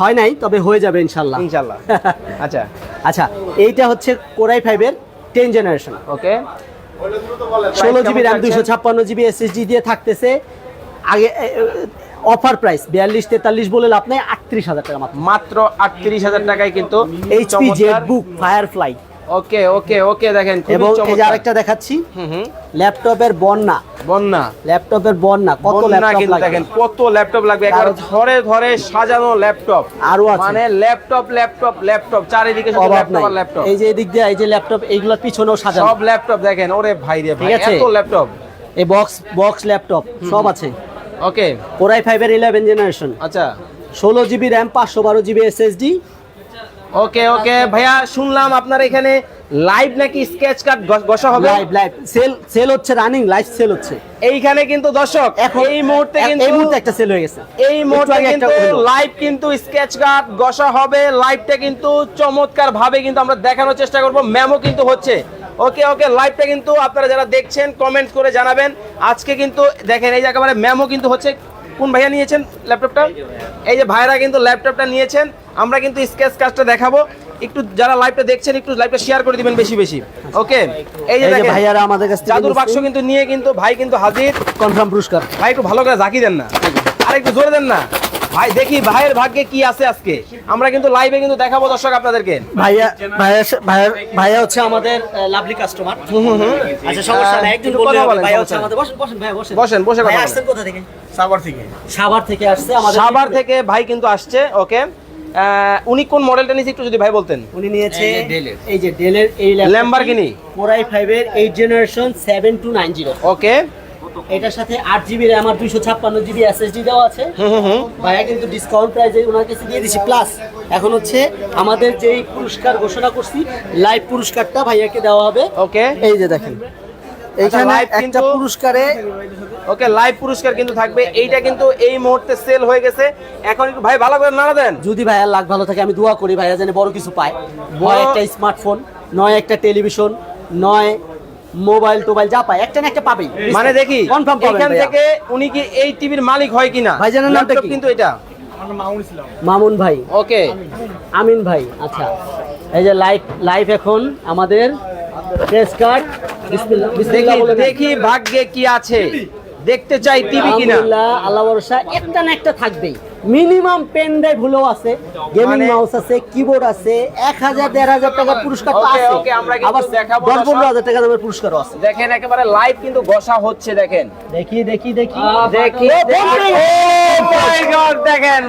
হয় নাই তবে হয়ে যাবে ইনশাল্লাহ। ইনশাআল্লাহ আচ্ছা। আচ্ছা এইটা হচ্ছে কোরাই ফাইভের টেন জেনারেশন ওকে ষোলো জিবি র্যাম দুইশো ছাপ্পান্ন জিবি এসএসডি দিয়ে থাকতেছে। আগে অফার প্রাইস বিয়াল্লিশ তেতাল্লিশ বলে লাভ নেই আটত্রিশ হাজার টাকা মাত্র। মাত্র আটত্রিশ হাজার টাকায় কিন্তু HP ZBook Firefly okay okay okay দেখেন এবং এই যে আরেকটা দেখাচ্ছি ল্যাপটপের বন্যা। বন্যা। ল্যাপটপের বন্যা কত ল্যাপটপ কিন্তু লাগে। দেখেন কত ল্যাপটপ লাগবে। একবার ধরে ধরে সাজানো ল্যাপটপ। আরও আছে। মানে ল্যাপটপ ল্যাপটপ ল্যাপটপ চারিদিকে শুধু ল্যাপটপ আর ল্যাপটপ। এই যে এদিক দিয়ে এই যে ল্যাপটপ এইগুলোর পিছনেও সাজানো। সব ল্যাপটপ দেখেন ওরে ভাই রে ভাই এত ল্যাপটপ। এই বক্স বক্স ল্যাপটপ সব আছে। ওকে কোরাই ফাইভের ইলেভেন জেনারেশন আচ্ছা। ষোলো জিবি র্যাম পাঁচশো বারো জিবি এসএসডি ওকে ওকে ভাইয়া শুনলাম আপনার এখানে লাইভ নাকি স্কেচ কার্ড ঘষা হবে? লাইভ লাইভ সেল সেল হচ্ছে রানিং লাইভ সেল হচ্ছে। এইখানে কিন্তু দর্শক এখন এই মুহূর্তে কিন্তু এই মুহূর্তে একটা সেল হয়ে গেছে। এই মুহূর্তে কিন্তু লাইভ কিন্তু স্কেচ কার্ড ঘষা হবে। লাইভটা কিন্তু চমৎকার ভাবে কিন্তু আমরা দেখানোর চেষ্টা করব। ম্যামও কিন্তু হচ্ছে। ওকে ওকে লাইভটা কিন্তু আপনারা যারা দেখছেন কমেন্ট করে জানাবেন। আজকে কিন্তু দেখেন এই যে একেবারে ম্যামও কিন্তু হচ্ছে কোন ভাইয়া নিয়েছেন ল্যাপটপটা এই যে ভাইরা কিন্তু ল্যাপটপটা নিয়েছেন আমরা কিন্তু স্কেচ কাজটা দেখাবো। একটু যারা লাইভটা দেখছেন একটু লাইভটা শেয়ার করে দিবেন বেশি বেশি। ওকে এই যে দেখেন ভাইয়ারা আমাদের কাছ জাদুর বাক্স কিন্তু নিয়ে কিন্তু ভাই কিন্তু হাজির। কনফার্ম পুরস্কার। ভাই একটু ভালো করে ঝাঁকি দেন না। আর একটু জোরে দেন না। ভাই দেখি ভাইয়ের ভাগ্যে কি আছে আজকে। আমরা কিন্তু লাইভে কিন্তু দেখাবো দর্শক আপনাদেরকে। ভাইয়া ভাইয়া ভাইয়া হচ্ছে আমাদের লাভলি কাস্টমার আচ্ছা সমস্যা নাই একদিন একটু বললে কথা বলেন, ভাইয়া হচ্ছে আমাদের বসেন বসেন ভাইয়া বসেন। বসেন, বসে কথা আসছেন কোথা থেকে? সাভার থেকে। সাভার থেকে আসছে আমাদের সাভার থেকে ভাই কিন্তু আসছে ওকে। উনি কোন মডেলটা নিয়েছে একটু যদি ভাই বলতেন? উনি নিয়েছে এই যে ডেলের। এই যে ডেলের এই Lamborghini। কোরাই ফাইভের eight generation seven two nine zero okay. এটার সাথে আট জিবি র্যাম আর দুইশো ছাপ্পান্ন জিবি এসএসডি দেওয়া আছে। ভাইয়া কিন্তু ডিসকাউন্ট প্রাইসে ওনার কাছে দিয়ে দিছি। প্লাস এখন হচ্ছে আমাদের যেই পুরস্কার ঘোষণা করছি লাইভ পুরস্কারটা ভাইয়াকে দেওয়া হবে। ওকে এই যে দেখেন এখানে live একটা পুরস্কারে ওকে লাইভ পুরস্কার কিন্তু থাকবে। এইটা কিন্তু এই মুহূর্তে সেল হয়ে গেছে। এখন একটু ভাই ভালো করে নাড়া দেন। যদি ভাইয়ার লাখ ভালো থাকে আমি দোয়া করি ভাইয়া যেন বড় কিছু পায়। নয় একটা স্মার্টফোন নয় একটা টেলিভিশন নয় মোবাইল টোবাইল যা পায় একটা না একটা পাবেই। মানে দেখি কনফার্ম এখান থেকে উনি কি এই টিভির মালিক হয় কিনা? ভাইজানের নামটা Laptop কি? কিন্তু এটা। মামুন ভাই। ওকে। আমিন ভাই আচ্ছা। এই যে লাইভ লাইভ এখন আমাদের প্রেস কার্ড দেখি দেখি ভাগ্যে কি আছে। দেখতে চাই টিভি কিনা। আল্লাহ ভরসা একটা না একটা থাকবেই। মিনিমাম পেন ড্রাইভ হলেও আছে গেমিং মানে- মাউস আছে কিবোর্ড আছে এক হাজার দেড় হাজার টাকার পুরস্কার তো আছে। আবার দশ পনেরো হাজার। টাকা দামের পুরস্কারও আছে। দেখেন একেবারে লাইভ কিন্তু ঘষা হচ্ছে দেখেন। দেখি দেখি দেখি। দেখি! Oh my God, দেখেন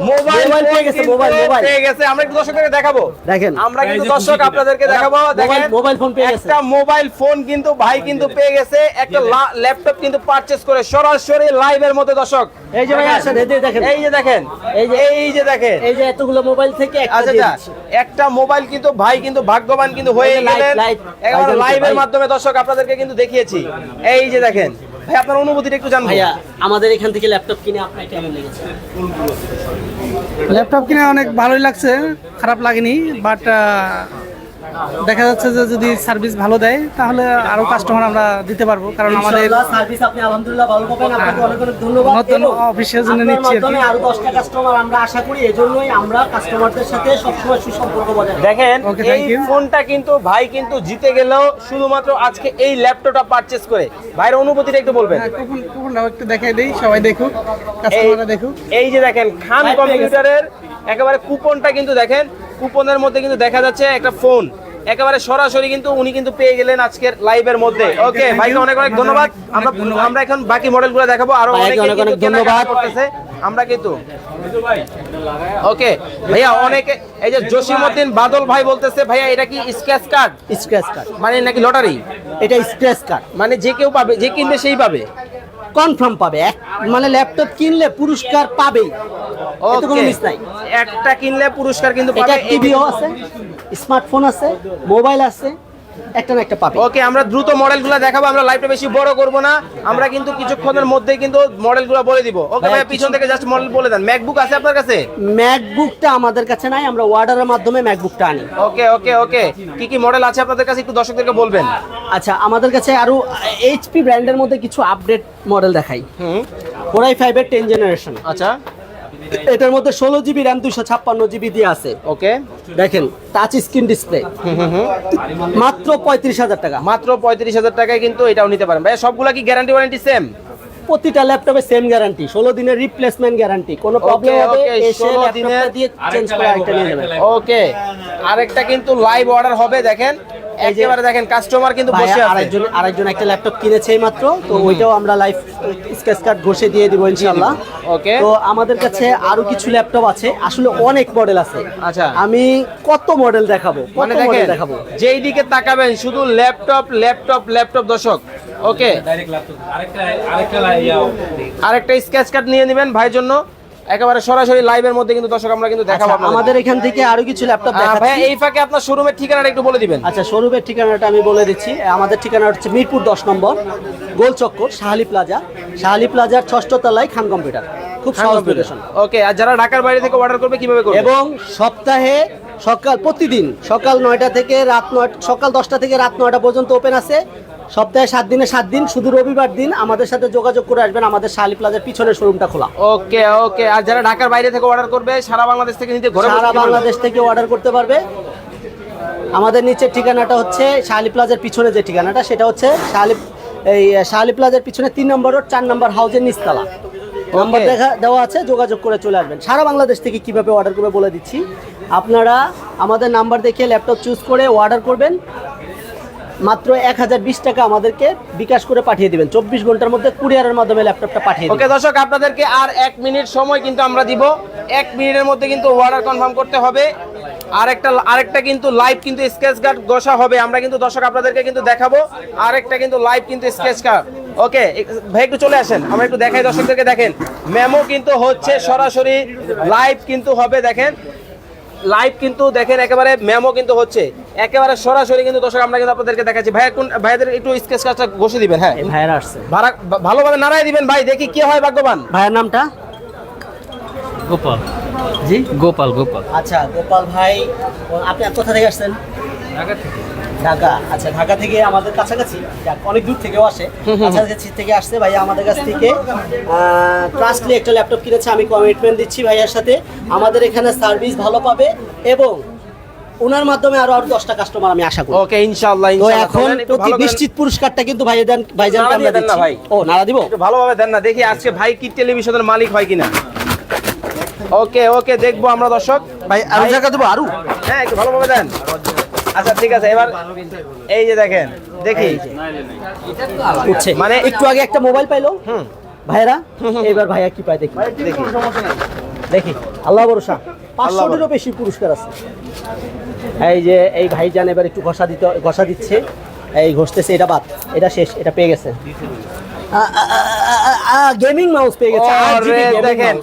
মোবাইল মোবাইল পেয়ে গেছে, মোবাইল, মোবাইল। পেয়ে গেছে। আমরা একটু দর্শকদেরকে দেখাবো। দেখেন। আমরা কিন্তু দর্শক আপনাদেরকে দেখাবো দেখেন। মোবাইল- মোবাইল ফোন পেয়ে গেছে। একটা মোবাইল ফোন কিন্তু ভাই কিন্তু পেয়ে গেছে। একটা ল্যাপটপ কিন্তু পারচেজ করে সরাসরি লাইভের মধ্যে দর্শক। এই যে ভাই আসেন, এই যে দেখেন। এই যে দেখেন এই যে- এই যে দেখেন। এই যে এতগুলো মোবাইল থেকে একটা আচ্ছা। একটা মোবাইল কিন্তু ভাই কিন্তু ভাগ্যবান কিন্তু হয়ে গেলেন। একেবারে লাইভের মাধ্যমে দর্শক আপনাদেরকে কিন্তু দেখিয়েছি। এই যে দেখেন ভাই আপনার অনুভূতিটা একটু জানব। ভাইয়া আমাদের এখান থেকে ল্যাপটপ কিনে আপনার কেমন লেগেছে? ল্যাপটপ কিনে অনেক ভালোই লাগছে খারাপ লাগেনি বাট দেখা যাচ্ছে যে যদি সার্ভিস ভালো দেয় তাহলে আরও কাস্টমার আমরা দিতে পারব। কারণ আমাদের সার্ভিস আপনি আলহামদুলিল্লাহ ভালো পাবেন। আপনাকে অনেক অনেক ধন্যবাদ। নতুন অফিসের জন্য নিচ্ছি আর কি। মাধ্যমে আরও 10টা কাস্টমার আমরা আশা করি এজন্যই আমরা কাস্টমারদের সাথে সবসময় সুসম্পর্ক বজায় দেখেন এই. ফোনটা কিন্তু ভাই কিন্তু জিতে গেলেও শুধুমাত্র আজকে এই ল্যাপটপটা পারচেজ করে। ভাইয়ের অনুভূতিটা একটু বলবেন। হ্যাঁ, কুপনটাও একটু দেখাই দিই সবাই দেখুক এই কাস্টমাররা দেখুক। এই যে দেখেন খান কম্পিউটারের একেবারে কুপনটা কিন্তু দেখেন কুপনের মধ্যে কিন্তু দেখা যাচ্ছে একটা ফোন। একেবারে সরাসরি কিন্তু উনি কিন্তু পেয়ে গেলেন আজকের লাইভের মধ্যে। ওকে ভাইকে অনেক অনেক ধন্যবাদ। আমরা আমরা এখন বাকি মডেলগুলো দেখাবো। আরও অনেক অনেক ধন্যবাদ। করতেছে। আমরা কিন্তু ওকে ভাইয়া অনেকে এই যে জসিমউদ্দিন বাদল ভাই বলতেছে ভাইয়া এটা কি স্ক্র্যাচ কার্ড স্ক্র্যাচ কার্ড মানে নাকি লটারি এটা স্ক্র্যাচ কার্ড মানে যে কেউ পাবে যে কিনবে সেই পাবে। কনফার্ম পাবে। এক মানে ল্যাপটপ কিনলে পুরস্কার পাবে এতে কোনো মিস নাই। একটা কিনলে পুরস্কার কিন্তু পাবে টিভিও আছে স্মার্টফোন আছে মোবাইল আছে। একটা না একটা পাবে। ওকে আমরা দ্রুত মডেলগুলো দেখাবো আমরা লাইভটা বেশি বড় করব না আমরা কিন্তু কিছুক্ষণের মধ্যেই কিন্তু মডেলগুলো বলে দিব। ওকে ভাই পিছন থেকে জাস্ট মডেল বলে দেন। ম্যাকবুক আছে আপনার কাছে? ম্যাকবুকটা আমাদের কাছে নাই আমরা অর্ডারের মাধ্যমে ম্যাকবুকটা আনি। ওকে ওকে ওকে। কি কি মডেল আছে আপনাদের কাছে? একটু দর্শকদেরকে বলবেন। আচ্ছা আমাদের কাছে আরও এইচপি ব্র্যান্ডের মধ্যে কিছু আপডেট মডেল দেখাই। হুম। ফোর ফাইভের টেন জেনারেশন আচ্ছা। এটার মধ্যে ষোলো জিবি র্যাম দুশো ছাপ্পান্ন জিবি দিয়ে আছে। ওকে দেখেন টাচ স্ক্রিন ডিসপ্লে মাত্র পঁয়ত্রিশ হাজার টাকা। মাত্র পঁয়ত্রিশ হাজার টাকায় কিন্তু এটাও নিতে পারেন। ভাই সবগুলা কি গ্যারান্টি ওয়ারেন্টি সেম প্রতিটা ল্যাপটপে সেম গ্যারান্টি ষোলো দিনের রিপ্লেসমেন্ট গ্যারান্টি কোনো প্রবলেম হবে এসে ল্যাপটপটা দিনের- দিয়ে চেঞ্জ করে আরেকটা নিয়ে নেবেন। ওকে আরেকটা কিন্তু লাইভ অর্ডার হবে দেখেন। একেবারে দেখেন কাস্টমার কিন্তু বসে আছে। আরেকজন আরেকজন একটা ল্যাপটপ কিনেছে এই মাত্র। তো ওইটাও আমরা লাইভ স্কেচ কার্ড ঘষে দিয়ে দিব ইনশাআল্লাহ। Okay. তো আমাদের কাছে আরও কিছু ল্যাপটপ আছে। আসলে অনেক মডেল আছে। আচ্ছা। আমি কত মডেল দেখাবো কত মানে মডেল দেখেন দেখাবো? যেই দিকে তাকাবেন শুধু ল্যাপটপ ল্যাপটপ ল্যাপটপ দর্শক। ওকে। ডাইরেক্ট ল্যাপটপ আরেকটা আরেকটা আরেকটা স্কেচ কার্ড নিয়ে নেবেন ভাইয়ের জন্য। একেবারে সরাসরি লাইভের মধ্যে কিন্তু দর্শক আমরা কিন্তু দেখাবো আচ্ছা, আমাদের এখান থেকে আরও কিছু ল্যাপটপ দেখাচ্ছি। এই ফাঁকে আপনার শোরুমের ঠিকানাটা একটু বলে দিবেন। আচ্ছা শোরুমের ঠিকানাটা আমি বলে দিচ্ছি। আমাদের ঠিকানা হচ্ছে মিরপুর দশ নম্বর গোল চক্কর শাহালি প্লাজা শাহালি প্লাজার ষষ্ঠ তলায় খান কম্পিউটার। খুব সহজ লোকেশন ওকে আর যারা ঢাকার বাইরে থেকে অর্ডার করবে কীভাবে করবে? এবং সপ্তাহে সকাল প্রতিদিন সকাল নয়টা থেকে রাত নয় সকাল দশটা থেকে রাত নয়টা পর্যন্ত ওপেন আছে। সপ্তাহে সাত দিনে সাত দিন শুধু রবিবার দিন আমাদের সাথে যোগাযোগ করে আসবেন আমাদের শালি প্লাজার পিছনের শোরুমটা খোলা। ওকে ওকে। আর যারা ঢাকার বাইরে থেকে অর্ডার করবে সারা বাংলাদেশ থেকে নিতে ঘরে সারা বাংলাদেশ থেকে অর্ডার করতে পারবে। আমাদের নিচের ঠিকানাটা হচ্ছে শালি প্লাজার পিছনে যে ঠিকানাটা সেটা হচ্ছে শালি এই শাহালি প্লাজার পিছনে তিন নম্বর রোড চার নম্বর হাউজের নিচতলা। নাম্বার দেখা দেওয়া আছে যোগাযোগ করে চলে আসবেন। সারা বাংলাদেশ থেকে কীভাবে অর্ডার করবে বলে দিচ্ছি। আপনারা আমাদের নাম্বার দেখে ল্যাপটপ চুজ করে অর্ডার করবেন। মাত্র এক হাজার বিশ টাকা আমাদেরকে বিকাশ করে পাঠিয়ে দিবেন। চব্বিশ ঘণ্টার মধ্যে কুরিয়ারের মাধ্যমে ল্যাপটপটা পাঠিয়ে ওকে, দর্শক, আপনাদেরকে আর এক মিনিট সময় কিন্তু আমরা দিব। এক মিনিটের মধ্যে কিন্তু অর্ডার কনফার্ম করতে হবে। আরেকটা আরেকটা কিন্তু লাইভ কিন্তু স্কেচ কার্ড ঘষা হবে। আমরা কিন্তু, দর্শক, আপনাদেরকে কিন্তু দেখাবো। আরেকটা কিন্তু লাইভ কিন্তু স্কেচ কার্ড ওকে, ভাই, একটু চলে আসেন। আমরা একটু দেখাই, দর্শকদেরকে দেখেন। মেমো কিন্তু হচ্ছে সরাসরি লাইভ কিন্তু হবে, দেখেন। লাইভ কিন্তু দেখেন, একেবারে মেমো কিন্তু হচ্ছে। একেবারে সরাসরি কিন্তু দর্শক আমরা কিন্তু আপনাদেরকে দেখাচ্ছি। ভাই কোন ভাইদের একটু স্কেচ কার্ডটা ঘষে দিবেন হ্যাঁ? এই ভাইয়েরা আসছে। ভাড়া ভালোভাবে নাড়াই দিবেন ভাই দেখি কি হয় ভাগ্যবান। ভাইয়ের নামটা? গোপাল। জি? গোপাল গোপাল। আচ্ছা গোপাল ভাই আপনি কোথা থেকে আসছেন? ঢাকা থেকে। ঢাকা। আচ্ছা ঢাকা থেকে আমাদের কাছাকাছি যাক, অনেক দূর থেকেও আসে। কাছাকাছি থেকে আসছে ভাইয়া আমাদের কাছ থেকে। ট্রাস্টলি একটা ল্যাপটপ কিনেছে আমি কমিটমেন্ট দিচ্ছি ভাইয়ার সাথে। আমাদের এখানে সার্ভিস ভালো পাবে এবং ওনার মাধ্যমে আরও আরও দশটা কাস্টমার আমি আশা করি। ওকে ইনশাআল্লাহ ইনশাআল্লাহ। এখন প্রতি নিশ্চিত পুরস্কারটা কিন্তু ভাইজান ভাইজানকে নাড়া আমরা দেন দিচ্ছি। ভাই। ও নাড়া দিব? একটু ভালোভাবে দেন না। দেখি আজকে ভাই কি টেলিভিশনের মালিক হয় কিনা। ওকে ওকে দেখব আমরা দর্শক। ভাই আরও জায়গা দেবো? আরও? হ্যাঁ একটু ভালোভাবে দেন। আচ্ছা ঠিক আছে এবার এই যে দেখেন দেখি। উঠছে। মানে মানে একটু আগে একটা মোবাইল পাইলো। হুম। ভাইরা এবার ভাইয়া কি পায় দেখি। দেখি দেখি। আল্লাহ ভরসা। পাঁচশোটিরও বেশি পুরস্কার আছে। এই যে এই ভাইজান এবার একটু ঘষা দিতে ঘষা দিচ্ছে। এই ঘষতেছে এটা বাদ এটা শেষ এটা পেয়ে গেছে। গেমিং মাউস পেয়ে গেছে ওরে, 8GB gaming দেখেন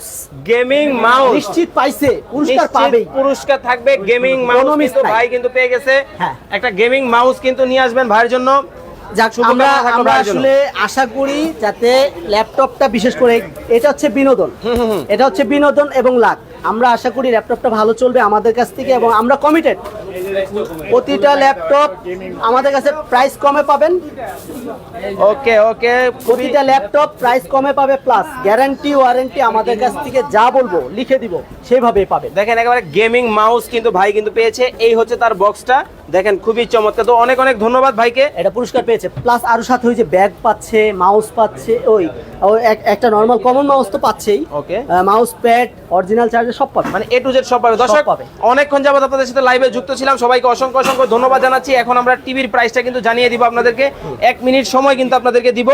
গেমিং মাউস নিশ্চিত পাইছে পুরস্কার পাবেই। পুরস্কার থাকবে গেমিং মাউস কিন্তু ভাই কিন্তু পেয়ে গেছে। হ্যাঁ। একটা গেমিং মাউস কিন্তু নিয়ে আসবেন ভাইয়ের জন্য। যাক আমরা আমরা আসলে আশা করি যাতে ল্যাপটপটা বিশেষ করে এটা হচ্ছে বিনোদন। এটা হচ্ছে বিনোদন এবং লাখ আমরা আশা করি ল্যাপটপটা ভালো চলবে আমাদের কাছ থেকে এবং আমরা কমিটেড প্রতিটা ল্যাপটপ আমাদের কাছে প্রাইস কমে পাবেন। ওকে ওকে প্রতিটা ল্যাপটপ প্রাইস কমে পাবে প্লাস গ্যারান্টি ওয়ারেন্টি আমাদের কাছ থেকে যা বলব লিখে দিব সেভাবেই পাবেন। দেখেন একেবারে গেমিং মাউস কিন্তু ভাই কিন্তু পেয়েছে। এই হচ্ছে তার বক্সটা দেখেন খুবই চমৎকার। তো অনেক অনেক ধন্যবাদ ভাইকে। এটা পুরস্কার পেয়েছে। প্লাস আরও সাথে ওই যে ব্যাগ পাচ্ছে মাউস পাচ্ছে ওই ওই এক- একটা নর্মাল কমন মাউস তো পাচ্ছেই। Okay mouse pad original charger সব পাবে। মানে এ টু জেড সব পাবে। দর্শক পাবে। অনেকক্ষণ যাবত আপনাদের সাথে লাইভে যুক্ত ছিলাম সবাইকে অসংখ্য অসংখ্য ধন্যবাদ জানাচ্ছি। এখন আমরা টিভির প্রাইসটা কিন্তু জানিয়ে দিব আপনাদেরকে। এক মিনিট সময় কিন্তু আপনাদেরকে দিব।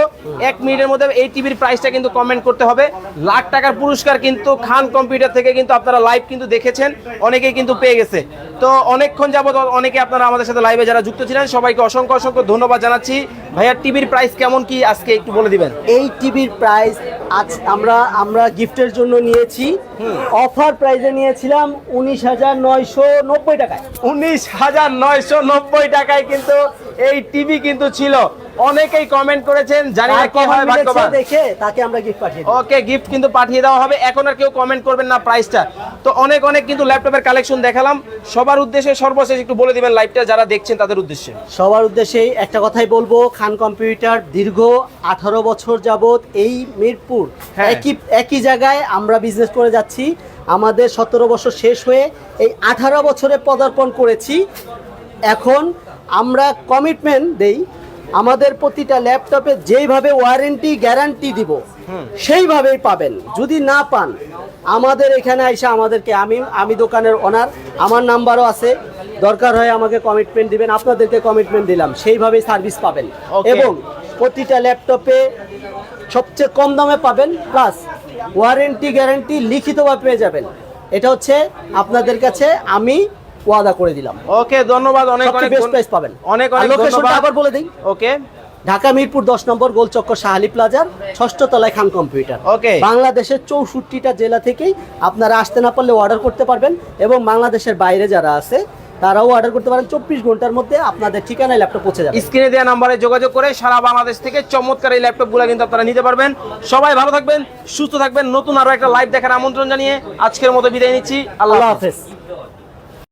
এক মিনিটের মধ্যে এই টিভির প্রাইসটা কিন্তু কমেন্ট করতে হবে। লাখ টাকার পুরস্কার কিন্তু খান কম্পিউটার থেকে কিন্তু আপনারা লাইভ কিন্তু দেখেছেন। অনেকেই কিন্তু পেয়ে গেছে। তো অনেকক্ষণ যাবত অনেকে আপনারা আমাদের সাথে লাইভে যারা যুক্ত ছিলেন, সবাইকে অসংখ্য অসংখ্য ধন্যবাদ জানাচ্ছি। ভাইয়া, টিভির প্রাইস কেমন কি? আজকে একটু বলে দিবেন। এই টিভির প্রাইস আজ আমরা আমরা গিফটের জন্য নিয়েছি। অফার প্রাইসে নিয়েছিলাম উনিশ হাজার নয়শো নব্বই টাকায়। উনিশ হাজার নয়শো নব্বই টাকায় কিন্তু এই টিভি কিন্তু ছিল। অনেকেই কমেন্ট করেছেন জানি না কি হয় ভাগ্যবান দেখে তাকে আমরা গিফট পাঠিয়ে দিই। ওকে গিফট কিন্তু পাঠিয়ে দেওয়া হবে। এখন আর কেউ কমেন্ট করবেন না প্রাইসটা তো অনেক অনেক কিন্তু ল্যাপটপের কালেকশন দেখালাম। সবার উদ্দেশ্যে সর্বশেষ একটু বলে দিবেন লাইভটা যারা দেখছেন তাদের উদ্দেশ্যে। সবার উদ্দেশ্যে একটা কথাই বলব খান কম্পিউটার দীর্ঘ আঠারো বছর যাবত এই মিরপুর হ্যাঁ। একই একই জায়গায় আমরা বিজনেস করে যাচ্ছি। আমাদের সতেরো বছর শেষ হয়ে এই আঠারো বছরে পদার্পণ করেছি। এখন আমরা কমিটমেন্ট দেই আমাদের প্রতিটা ল্যাপটপে যেইভাবে ওয়ারেন্টি গ্যারান্টি দিব সেইভাবেই পাবেন। যদি না পান আমাদের এখানে আইসা আমাদেরকে আমি আমি দোকানের ওনার আমার নাম্বারও আছে। দরকার হয় আমাকে কমিটমেন্ট দিবেন আপনাদেরকে কমিটমেন্ট দিলাম সেইভাবেই সার্ভিস পাবেন। এবং প্রতিটা ল্যাপটপে সবচেয়ে কম দামে পাবেন প্লাস ওয়ারেন্টি গ্যারেন্টি লিখিতভাবে পেয়ে যাবেন। এটা হচ্ছে আপনাদের কাছে আমি ওয়াদা করে দিলাম। ওকে ধন্যবাদ। অনেক অনেক বেস্ট প্রাইস পাবেন। অনেক অনেক লোকেশনটা আবার বলে দিই। ওকে ঢাকা মিরপুর দশ নম্বর গোলচক্কর শাহালি প্লাজার ষষ্ঠ তলায় খান কম্পিউটার। ওকে বাংলাদেশের চৌষট্টিটা জেলা থেকেই আপনারা আসতে না পারলে অর্ডার করতে পারবেন এবং বাংলাদেশের বাইরে যারা আছে তারাও অর্ডার করতে পারেন চব্বিশ ঘণ্টার মধ্যে আপনাদের ঠিকানায় ল্যাপটপ পৌঁছে যাবে। স্ক্রিনে দেওয়া নাম্বারে যোগাযোগ করে সারা বাংলাদেশ থেকে চমৎকার এই ল্যাপটপগুলো কিন্তু আপনারা নিতে পারবেন। সবাই ভালো থাকবেন সুস্থ থাকবেন। নতুন আরও একটা লাইভ দেখার আমন্ত্রণ জানিয়ে আজকের মতো বিদায় নিচ্ছি। আল্লাহ হাফেজ।